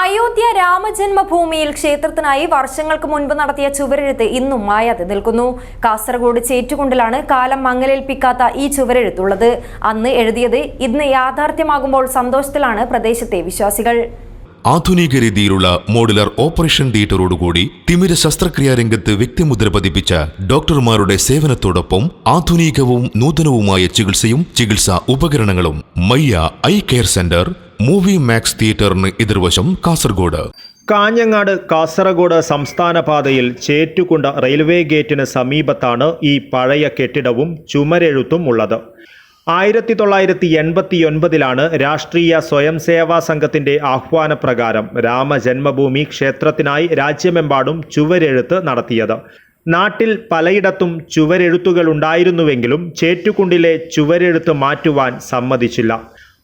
അയോധ്യ രാമജന്മഭൂമിയിൽ ക്ഷേത്രത്തിനായി വർഷങ്ങൾക്ക് മുൻപ് നടത്തിയ ചുവരെഴുത്ത് ഇന്നും മായാതെ നിൽക്കുന്നു. കാസർഗോഡ് ചേറ്റുകുണ്ടിലാണ് കാലം മങ്ങലേൽപ്പിക്കാത്ത ഈ ചുവരെഴുത്തുള്ളത്. അന്ന് എഴുതിയത് ഇന്ന് യാഥാർത്ഥ്യമാകുമ്പോൾ സന്തോഷത്തിലാണ് പ്രദേശത്തെ വിശ്വാസികൾ. ആധുനിക രീതിയിലുള്ള മോഡുലർ ഓപ്പറേഷൻ തിയേറ്ററോടുകൂടി തിമിര ശസ്ത്രക്രിയാ രംഗത്ത് വ്യക്തിമുദ്ര പതിപ്പിച്ച ഡോക്ടർമാരുടെ സേവനത്തോടൊപ്പം ആധുനികവും നൂതനവുമായ ചികിത്സയും ചികിത്സാ ഉപകരണങ്ങളും Mayya eye care centre movie max തിയേറ്ററിന് എതിർവശം കാസർഗോഡ്. കാഞ്ഞങ്ങാട് കാസർഗോഡ് സംസ്ഥാന പാതയിൽ ചേറ്റുകുണ്ട റെയിൽവേ ഗേറ്റിന് സമീപത്താണ് ഈ പഴയ കെട്ടിടവും ചുമരെഴുത്തും ഉള്ളത്. ആയിരത്തി തൊള്ളായിരത്തി എൺപത്തി ഒൻപതിലാണ് രാഷ്ട്രീയ സ്വയം സേവാ സംഘത്തിന്റെ ആഹ്വാനപ്രകാരം രാമജന്മഭൂമി ക്ഷേത്രത്തിനായി രാജ്യമെമ്പാടും ചുവരെഴുത്ത് നടത്തിയത്. നാട്ടിൽ പലയിടത്തും ചുവരെഴുത്തുകൾ ഉണ്ടായിരുന്നുവെങ്കിലും ചേറ്റുകുണ്ടിലെ ചുവരെഴുത്ത് മാറ്റുവാൻ സമ്മതിച്ചില്ല.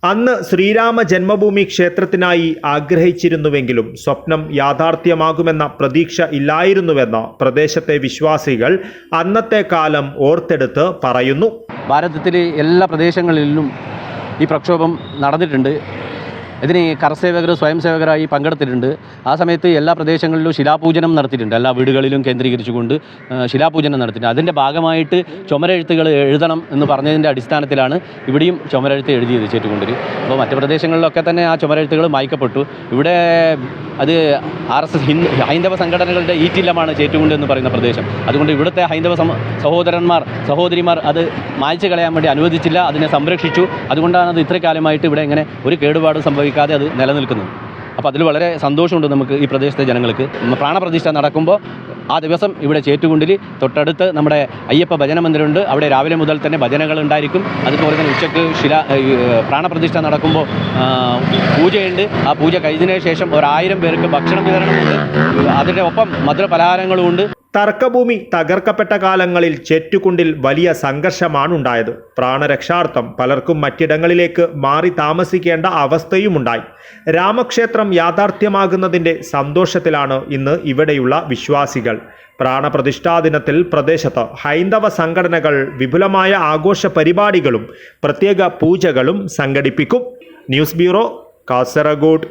അന്ന് ശ്രീരാമ ജന്മഭൂമി ക്ഷേത്രത്തിനായി ആഗ്രഹിച്ചിരുന്നുവെങ്കിലും സ്വപ്നം യാഥാർത്ഥ്യമാകുമെന്ന പ്രതീക്ഷ ഇല്ലായിരുന്നുവെന്ന് പ്രദേശത്തെ വിശ്വാസികൾ അന്നത്തെ കാലം ഓർത്തെടുത്ത് പറയുന്നു. ഭാരതത്തിലെ എല്ലാ പ്രദേശങ്ങളിലും ഈ പ്രക്ഷോഭം നടന്നിട്ടുണ്ട്. ഇതിന് കർസേവകർ സ്വയം സേവകരായി പങ്കെടുത്തിട്ടുണ്ട്. ആ സമയത്ത് എല്ലാ പ്രദേശങ്ങളിലും ശിലാപൂജനം നടത്തിയിട്ടുണ്ട്. എല്ലാ വീടുകളിലും കേന്ദ്രീകരിച്ചുകൊണ്ട് ശിലാപൂജനം നടത്തിയിട്ടുണ്ട്. അതിന്റെ ഭാഗമായിട്ട് ചുമരെഴുത്തുകൾ എഴുതണം എന്ന് പറഞ്ഞതിന്റെ അടിസ്ഥാനത്തിലാണ് ഇവിടെയും ചുമരെഴുത്ത് എഴുതിയത് ചേറ്റുകൊണ്ടിൽ അപ്പോൾ മറ്റു പ്രദേശങ്ങളിലൊക്കെ തന്നെ ആ ചുമരെഴുത്തുകൾ മായ്ക്കപ്പെട്ടു. ഇവിടെ അത് ആർ എസ് എസ് ഹിന്ദു ഹൈന്ദവ സംഘടനകളുടെ ഈറ്റില്ലമാണ് ചേറ്റുകൊണ്ട് എന്ന് പറയുന്ന പ്രദേശം. അതുകൊണ്ട് ഇവിടുത്തെ ഹൈന്ദവ സഹോദരന്മാർ സഹോദരിമാർ അത് മായ്ച്ചു കളയാൻ വേണ്ടി അനുവദിച്ചില്ല അതിനെ സംരക്ഷിച്ചു. അതുകൊണ്ടാണ് അത് ഇത്ര കാലമായിട്ട് ഇവിടെ ഇങ്ങനെ ഒരു കേടുപാടും സംഭവിക്കാതെ അത് നിലനിൽക്കുന്നത് അപ്പോൾ അതിൽ വളരെ സന്തോഷമുണ്ട് നമുക്ക് ഈ പ്രദേശത്തെ ജനങ്ങൾക്ക്. പ്രാണപ്രതിഷ്ഠ നടക്കുമ്പോൾ ആ ദിവസം ഇവിടെ ചേറ്റുകുണ്ടിൽ തൊട്ടടുത്ത് നമ്മുടെ അയ്യപ്പ ഭജന മന്ദിരമുണ്ട്. അവിടെ രാവിലെ മുതൽ തന്നെ ഭജനകൾ ഉണ്ടായിരിക്കും. അതുപോലെ തന്നെ ഉച്ചയ്ക്ക് ശില പ്രാണപ്രതിഷ്ഠ നടക്കുമ്പോൾ പൂജയുണ്ട്. ആ പൂജ കഴിഞ്ഞതിന് ശേഷം ഒരായിരം പേർക്ക് ഭക്ഷണം വിതരണമുണ്ട് അതിന്റെ ഒപ്പം മധുരപലഹാരങ്ങളും ഉണ്ട് തർക്കഭൂമി തകർക്കപ്പെട്ട കാലങ്ങളിൽ ചേറ്റുകുണ്ടിൽ വലിയ സംഘർഷമാണുണ്ടായത്. പ്രാണരക്ഷാർത്ഥം പലർക്കും മറ്റിടങ്ങളിലേക്ക് മാറി താമസിക്കേണ്ട അവസ്ഥയുമുണ്ടായി. രാമക്ഷേത്രം യാഥാർത്ഥ്യമാകുന്നതിന്റെ സന്തോഷത്തിലാണ് ഇന്ന് ഇവിടെയുള്ള വിശ്വാസികൾ. പ്രാണപ്രതിഷ്ഠാ ദിനത്തിൽ പ്രദേശത്ത് ഹൈന്ദവ സംഘടനകൾ വിപുലമായ ആഘോഷ പരിപാടികളും പ്രത്യേക പൂജകളും സംഘടിപ്പിക്കും. News bureau Kasaragod.